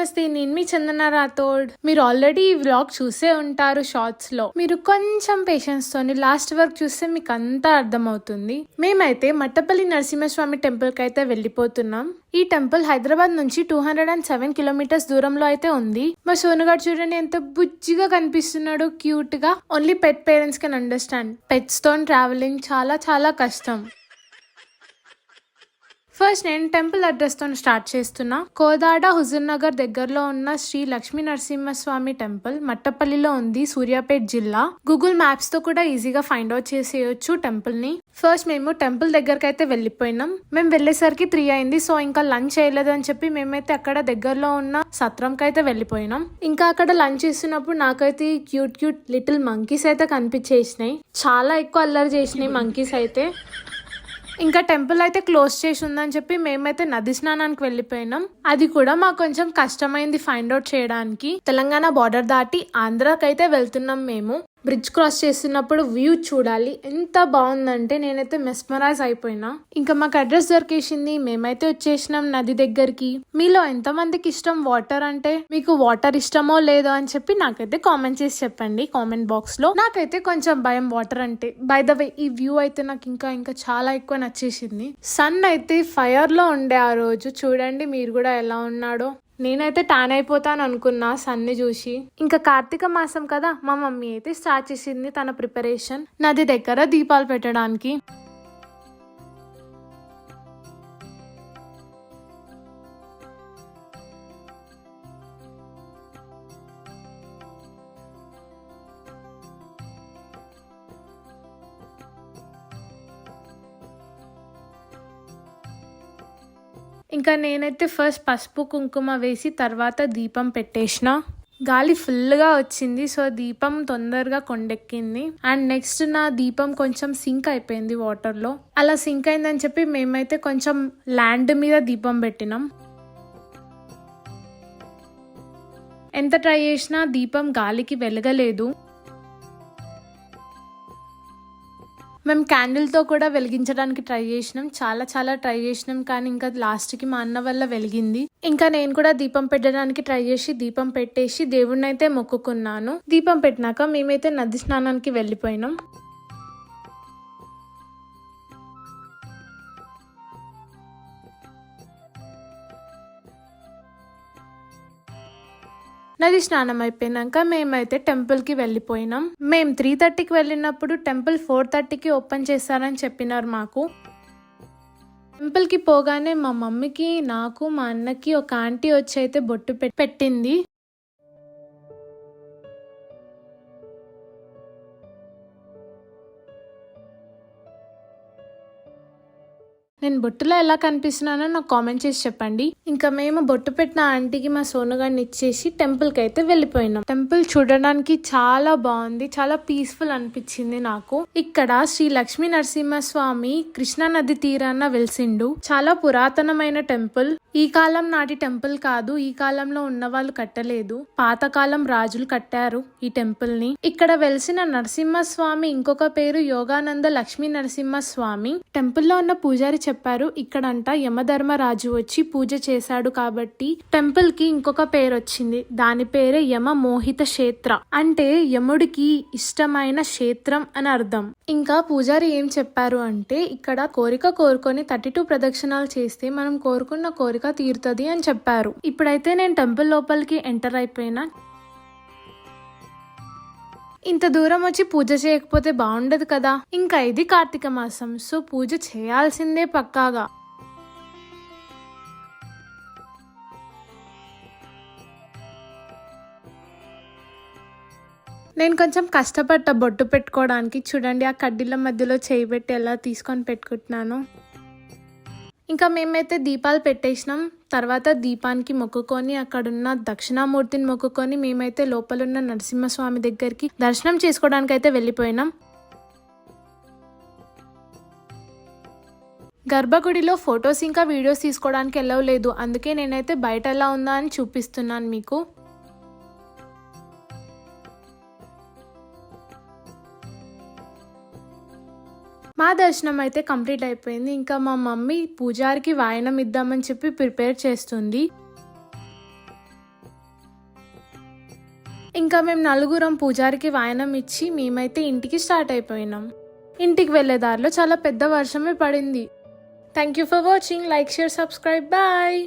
నమస్తే నేను మీ చందన రాథోడ్ మీరు ఆల్రెడీ ఈ వ్లాగ్ చూసే ఉంటారు షార్ట్స్లో. మీరు కొంచెం పేషెన్స్ తోని లాస్ట్ వరకు చూస్తే మీకు అంతా అర్థమవుతుంది. మేమైతే మట్టపల్లి నరసింహస్వామి టెంపుల్కి అయితే వెళ్ళిపోతున్నాం. ఈ టెంపుల్ హైదరాబాద్ నుంచి two hundred and seven kilometres దూరంలో అయితే ఉంది. మా సోనుగాడు చూడండి ఎంత బుజ్జిగా కనిపిస్తున్నాడు క్యూట్గా. Only pet parents can understand పెట్స్తో travelling చాలా చాలా కష్టం. ఫస్ట్ నేను టెంపుల్ అడ్రస్తో స్టార్ట్ చేస్తున్నా. కోదాడ హుజూర్ నగర్ దగ్గరలో ఉన్న శ్రీ లక్ష్మీ నరసింహస్వామి టెంపుల్ మట్టపల్లిలో ఉంది సూర్యాపేట్ జిల్లా. గూగుల్ మ్యాప్స్తో కూడా ఈజీగా ఫైండ్ అవుట్ చేసేయచ్చు టెంపుల్ని ఫస్ట్ మేము టెంపుల్ దగ్గరకి అయితే వెళ్ళిపోయినాం. మేము వెళ్ళేసరికి త్రీ అయింది సో ఇంకా లంచ్ చేయలేదు అని చెప్పి మేమైతే అక్కడ దగ్గరలో ఉన్న సత్రంకి అయితే వెళ్ళిపోయినాం. ఇంకా అక్కడ లంచ్ చేస్తున్నప్పుడు నాకైతే క్యూట్ క్యూట్ లిటిల్ మంకీస్ అయితే కనిపించేసినాయి. చాలా ఎక్కువ అల్లరి చేసినాయి మంకీస్ అయితే. ఇంకా టెంపుల్ అయితే క్లోజ్ చేసి ఉందని చెప్పి మేమైతే నది స్నానానికి వెళ్ళిపోయినాం. అది కూడా మాకు కొంచెం కష్టమైంది ఫైండ్ అవుట్ చేయడానికి. తెలంగాణ బార్డర్ దాటి ఆంధ్రాకైతే వెళ్తున్నాం మేము. బ్రిడ్జ్ క్రాస్ చేస్తున్నప్పుడు వ్యూ చూడాలి. ఎంత బాగుందంటే నేనైతే మెస్మరైజ్ అయిపోయినా. ఇంకా మాకు అడ్రస్ దొరికేసింది. మేమైతే వచ్చేసినాం నది దగ్గరికి. మీలో ఎంతమందికి ఇష్టం వాటర్ అంటే? మీకు వాటర్ ఇష్టమో లేదో అని చెప్పి నాకైతే కామెంట్ చేసి చెప్పండి. కామెంట్ బాక్స్లో నాకైతే కొంచెం భయం వాటర్ అంటే. బై ద వే ఈ వ్యూ అయితే నాకు ఇంకా ఇంకా చాలా ఎక్కువ నచ్చేసింది. సన్ అయితే ఫైర్లో ఉండే ఆ రోజు. చూడండి మీరు కూడా ఎలా ఉన్నాడో. నేనైతే టాన్ అయిపోతాను అనుకున్నా సన్ని చూసి. ఇంకా కార్తీక మాసం కదా మా మమ్మీ అయితే స్టార్ట్ చేసింది తన ప్రిపరేషన్ నది దగ్గర దీపాలు పెట్టడానికి. ఇంకా నేనైతే ఫస్ట్ పసుపు కుంకుమ వేసి తర్వాత దీపం పెట్టేసిన. గాలి ఫుల్గా వచ్చింది సో దీపం తొందరగా కొండెక్కింది. అండ్ నెక్స్ట్ నా దీపం కొంచెం సింక్ అయిపోయింది వాటర్లో. అలా సింక్ అయిందని చెప్పి మేమైతే కొంచెం ల్యాండ్ మీద దీపం పెట్టినాం. ఎంత ట్రై చేసినా దీపం గాలికి వెలగలేదు. మేము క్యాండిల్తో కూడా వెలిగించడానికి ట్రై చేసినాం. చాలా చాలా ట్రై చేసినాం. కానీ ఇంకా లాస్ట్కి మా అన్న వల్ల వెలిగింది. ఇంకా నేను కూడా దీపం పెట్టడానికి ట్రై చేసి దీపం పెట్టేసి దేవుణ్ణి అయితే మొక్కుకున్నాను. దీపం పెట్టినాక మేమైతే నది స్నానానికి వెళ్ళిపోయినాం. నది స్నానం అయిపోయినాక మేమైతే టెంపుల్కి వెళ్ళిపోయినాం. మేము త్రీ థర్టీకి వెళ్ళినప్పుడు టెంపుల్ ఫోర్ థర్టీకి ఓపెన్ చేస్తారని చెప్పినారు మాకు. టెంపుల్కి పోగానే మా మమ్మీకి నాకు మా అన్నకి ఒక ఆంటీ వచ్చి అయితే బొట్టు పెట్టింది. నేను బొట్టులో ఎలా కనిపిస్తున్నానో నాకు కామెంట్ చేసి చెప్పండి. ఇంకా మేము బొట్టు పెట్టిన ఆంటీకి మా సోనుగాడిని ఇచ్చేసి టెంపుల్కి అయితే వెళ్ళిపోయినాం. టెంపుల్ చూడడానికి చాలా బాగుంది చాలా పీస్ఫుల్ అనిపించింది నాకు. ఇక్కడ శ్రీ లక్ష్మీ నరసింహస్వామి కృష్ణా నది తీరాన వెలిసిండు. చాలా పురాతనమైన టెంపుల్ ఈ కాలం నాటి టెంపుల్ కాదు ఈ కాలంలో ఉన్న వాళ్ళు కట్టలేదు. పాతకాలం రాజులు కట్టారు ఈ టెంపుల్ని. ఇక్కడ వెలిసిన నరసింహస్వామి ఇంకొక పేరు యోగానంద లక్ష్మీ నరసింహస్వామి. టెంపుల్లో ఉన్న పూజారి చెప్పారు ఇక్కడంట యమధర్మరాజు వచ్చి పూజ చేశాడు కాబట్టి టెంపుల్కి ఇంకొక పేరు వచ్చింది దాని పేరే యమ మోహిత క్షేత్ర. అంటే యముడికి ఇష్టమైన క్షేత్రం అని అర్థం. ఇంకా పూజారి ఏం చెప్పారు అంటే ఇక్కడ కోరిక కోరుకొని థర్టీ టూ ప్రదక్షిణాలు చేస్తే మనం కోరుకున్న కోరిక తీరుతుంది అని చెప్పారు. ఇప్పుడైతే నేను టెంపుల్ లోపలికి ఎంటర్ అయిపోయినా. ఇంత దూరం వచ్చి పూజ చేయకపోతే బాగుండదు కదా. ఇంకా ఇది కార్తీక మాసం. సో పూజ చేయాల్సిందే పక్కాగా. నేను కొంచెం కష్టపడ్డ బొట్టు పెట్టుకోవడానికి చూడండి ఆ కడ్డీల మధ్యలో చేయి పెట్టి ఎలా తీసుకొని పెట్టుకుంటున్నాను. ఇంకా మేమైతే దీపాలు పెట్టేసినాం. తర్వాత దీపానికి మొక్కుకొని అక్కడున్న దక్షిణామూర్తిని మొక్కుకొని మేమైతే లోపలున్న నరసింహస్వామి దగ్గరికి దర్శనం చేసుకోవడానికి అయితే వెళ్ళిపోయినాం. గర్భగుడిలో ఫొటోస్ ఇంకా వీడియోస్ తీసుకోవడానికి ఎలవ్ లేదు. అందుకే నేనైతే బయట ఎలా ఉందా అని చూపిస్తున్నాను మీకు. మా దర్శనం అయితే కంప్లీట్ అయిపోయింది. ఇంకా మా మమ్మీ పూజారికి వాయనం ఇద్దామని చెప్పి ప్రిపేర్ చేస్తుంది. ఇంకా మేము నలుగురం పూజారికి వాయనం ఇచ్చి మేమైతే ఇంటికి స్టార్ట్ అయిపోయినాం. ఇంటికి వెళ్ళే దారిలో చాలా పెద్ద వర్షమే పడింది. Thank you for watching like share subscribe bye